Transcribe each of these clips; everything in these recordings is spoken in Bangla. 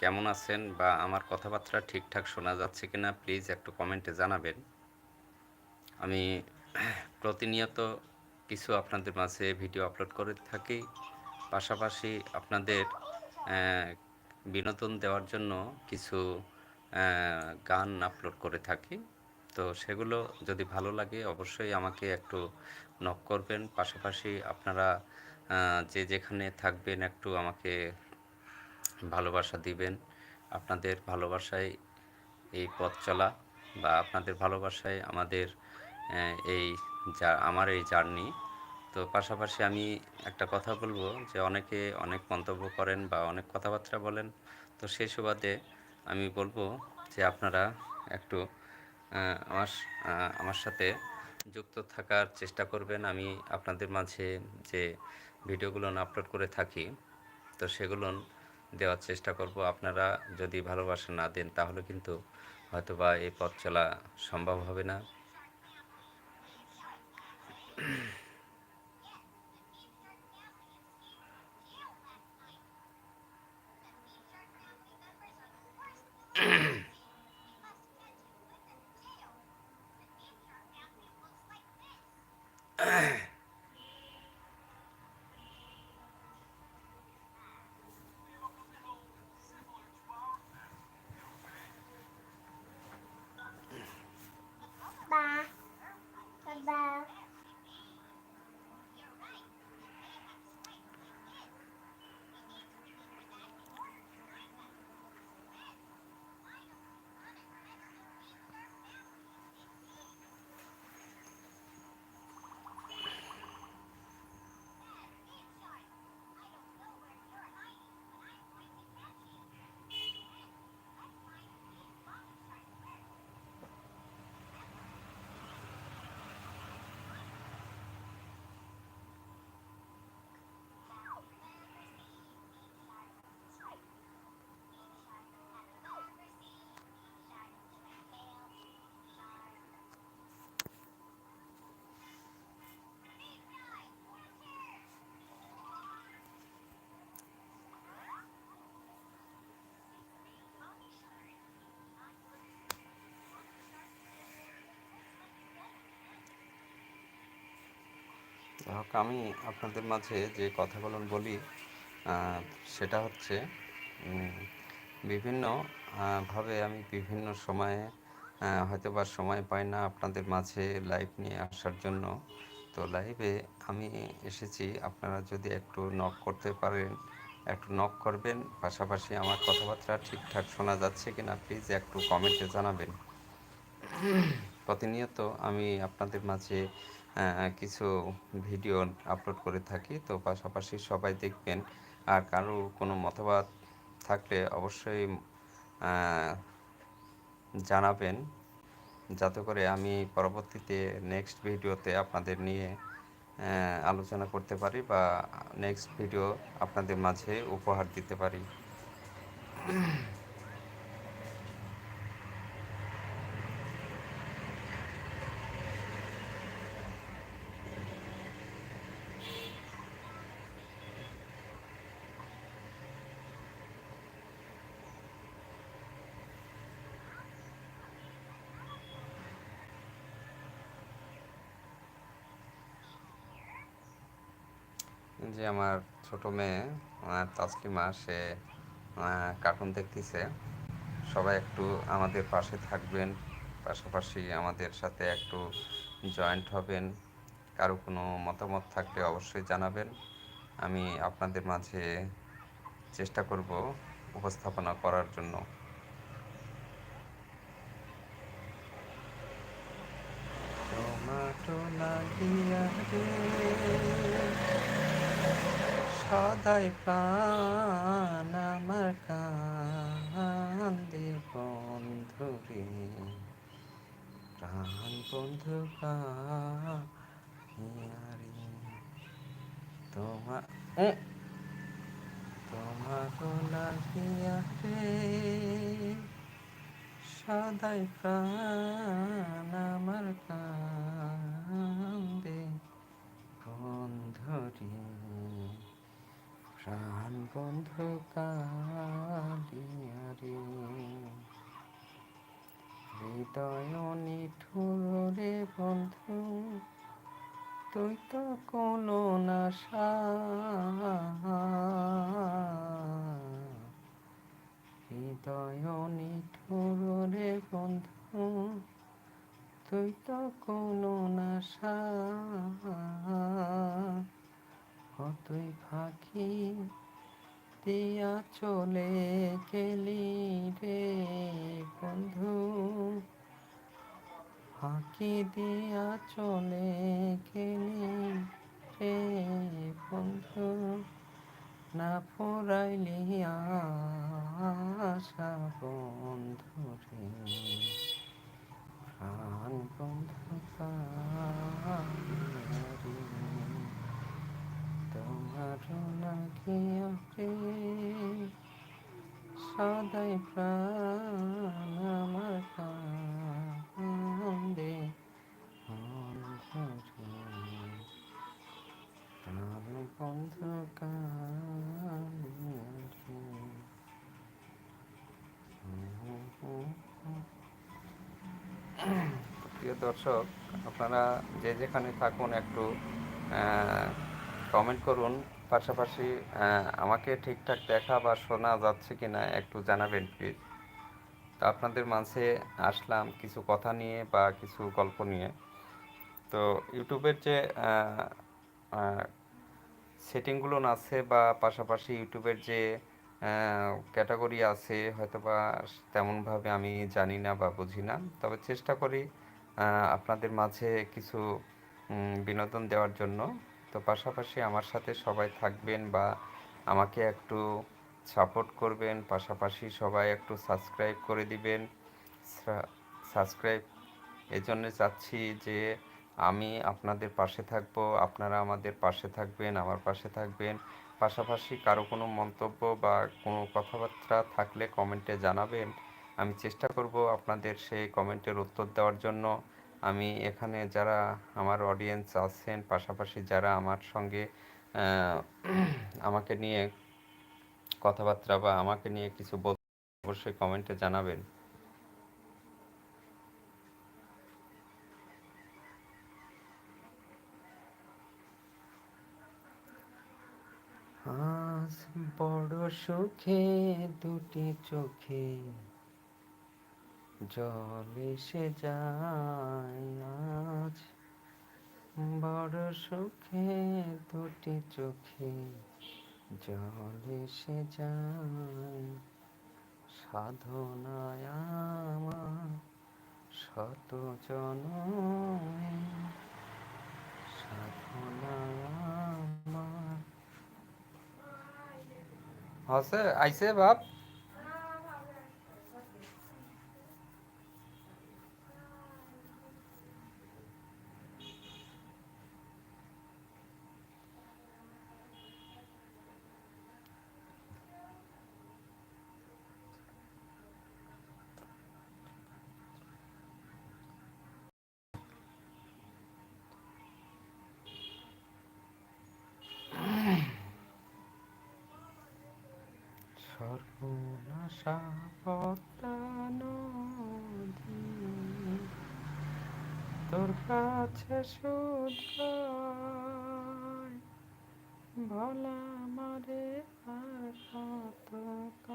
কেমন আছেন বা আমার কথাবার্তা ঠিকঠাক শোনা যাচ্ছে কিনা প্লিজ একটু কমেন্টে জানাবেন। আমি প্রতিনিয়ত কিছু আপনাদের মাঝে ভিডিও আপলোড করে থাকি। পাশাপাশি আপনাদের বিনোদন দেওয়ার জন্য কিছু গান আপলোড করে থাকি। তো সেগুলো যদি ভালো লাগে, অবশ্যই আমাকে একটু নক করবেন। পাশাপাশি আপনারা যে যেখানে থাকবেন একটু আমাকে ভালোবাসা দিবেন। আপনাদের ভালোবাসায় এই পথ চলা বা আপনাদের ভালোবাসায় আমাদের এই যা, আমার এই জার্নি। তো পাশাপাশি আমি একটা কথা বলব যে অনেকে অনেক মন্তব্য করেন বা অনেক কথাবার্তা বলেন। তো সেই সুবাদে আমি বলব যে আপনারা একটু আমার আমার সাথে যুক্ত থাকার চেষ্টা করবেন। আমি আপনাদের মাঝে যে ভিডিওগুলো আপলোড করে থাকি, তো সেগুলো দেওয়ার চেষ্টা করব আপনারা যদি ভালোবাসা না দেন, তাহলে কিন্তু হয়তোবা এই পথ চলা সম্ভব হবে না Ba. হোক আমি আপনাদের মাঝে যে কথাগুলো বলি সেটা হচ্ছে বিভিন্ন ভাবে আমি বিভিন্ন সময়ে হয়তো বা সময় পাই না আপনাদের মাঝে লাইভ নিয়ে আসার জন্য। তো লাইভে আমি এসেছি, আপনারা যদি একটু নক করতে পারেন, একটু নক করবেন, পাশাপাশি আমার কথাবার্তা ঠিকঠাক শোনা যাচ্ছে কি না প্লিজ একটু কমেন্টে জানাবেন। প্রতিনিয়ত আমি আপনাদের মাঝে কিছু ভিডিও আপলোড করে থাকি। তো পাশাপাশি সবাই দেখবেন। আর কারও কোনো মতবাদ থাকলে অবশ্যই জানাবেন। যাতে করে আমি পরবর্তীতে নেক্সট ভিডিওতে আপনাদের নিয়ে আলোচনা করতে পারি বা নেক্সট ভিডিও আপনাদের মাঝে উপহার দিতে পারি। যে আমার ছোট মেয়ে তাসলিমা সে কার্টুন দেখতেছে। সবাই একটু আমাদের পাশে থাকবেন, পাশাপাশি আমাদের সাথে একটু জয়েন্ট হবেন। কারও কোনো মতামত থাকলে অবশ্যই জানাবেন। আমি আপনাদের মাঝে চেষ্টা করব উপস্থাপনা করার জন্য। টমাটো লাগিয়া সদাই প্রাণ আমার কান্দে বন্ধু রে প্রাণ বন্ধু কাহিয়ারি তোমার উম, তোমার লাগিয়া রে সদাই প্রাণ আমার কান্দে প্রাণ বন্ধ কালিয়া হৃদয় নিঠুর রে বন্ধু, তুই তো কোনো নাশা। হৃদয় নিঠুর রে বন্ধু, তুই তো কোনো নাশা। ও তুই ফাঁকি দিয়া চলে গেলি রে বন্ধু। ফাঁকি দিয়া চলে গেলি রে বন্ধু। না ফুরাইলি আশা বন্ধু রে। প্রাণ বন্ধু পারি লাগিয়া প্রেম সদাই প্রাণ আমার কান্দে প্রিয় দর্শক, আপনারা যে যেখানে থাকুন, একটু কমেন্ট করুন। পাশাপাশি আমাকে ঠিকঠাক দেখা বা শোনা যাচ্ছে কি না একটু জানাবেন প্লিজ তো আপনাদের মাঝে আসলাম কিছু কথা নিয়ে বা কিছু গল্প নিয়ে। তো ইউটিউবের যে সেটিংগুলো আছে বা পাশাপাশি ইউটিউবের যে ক্যাটাগরি আছে হয়তো বা তেমনভাবে আমি জানি না বা বুঝি না। তবে চেষ্টা করি আপনাদের মাঝে কিছু বিনোদন দেওয়ার জন্য। তো পাশাপাশি আমার সাথে সবাই থাকবেন বা আমাকে একটু সাপোর্ট করবেন, পাশাপাশি সবাই একটু সাবস্ক্রাইব করে দিবেন। সাবস্ক্রাইব এই জন্য চাচ্ছি যে আমি আপনাদের পাশে থাকব, আপনারা আমাদের পাশে থাকবেন, আমার পাশে থাকবেন। পাশাপাশি কারও কোনো মন্তব্য বা কোনো কথাবার্তা থাকলে কমেন্টে জানাবেন। আমি চেষ্টা করব আপনাদের সেই কমেন্টের উত্তর দেওয়ার জন্য। আমি এখানে যারা আমার অডিয়েন্স আছেন, পাশাপাশি যারা আমার সঙ্গে আমাকে নিয়ে কথাবার্তা বা আমাকে নিয়ে কিছু বলতে অবশ্যই কমেন্টে জানাবেন। বড় সুখে দুটি চোখে জল এসে যায় আজ। বড় সুখে দুটি চোখে জল এসে যায়। সাধনায় আমার শত জনমে। সাধনায় আছে আইছে বাপ? নদী। তোর কাছে শুধাই ভোলা মারে আর কত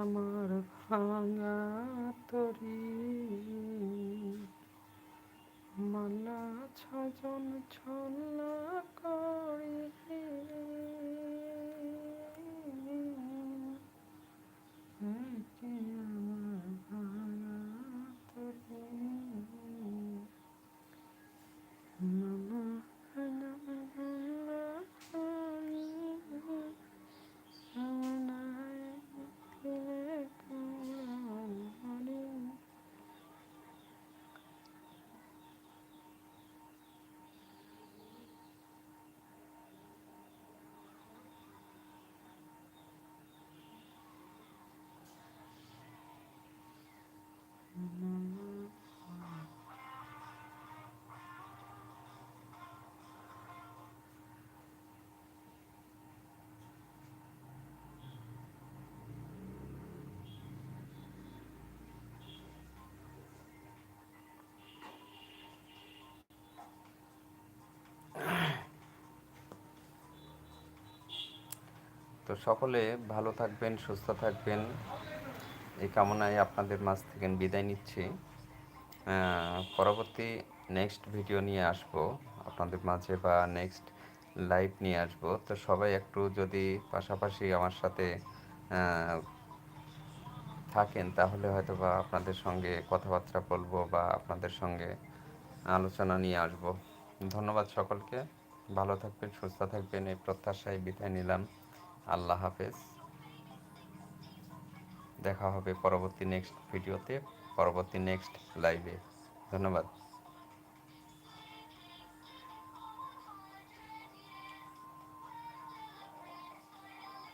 আমার ভাঙা তরি। মালা ছজন ছল্লা করি তো সকলে ভালো থাকবেন, সুস্থ থাকবেন। এই কামনায় আপনাদের মাঝ থেকে বিদায় নিচ্ছি। পরবর্তী নেক্সট ভিডিও নিয়ে আসব। আপনাদের মাঝে বা নেক্সট লাইভ নিয়ে আসব। তো সবাই একটু যদি পাশাপাশি আমার সাথে থাকেন, তাহলে হয়তো বা আপনাদের সঙ্গে কথাবার্তা বলব বা আপনাদের সঙ্গে আলোচনা নিয়ে আসব। ধন্যবাদ সকলকে। ভালো থাকবেন, সুস্থ থাকবেন। এই প্রত্যাশায় বিদায় নিলাম। আল্লাহ হাফেজ। দেখা হবে পরবর্তী নেক্সট ভিডিওতে পরবর্তী নেক্সট লাইভে ধন্যবাদ।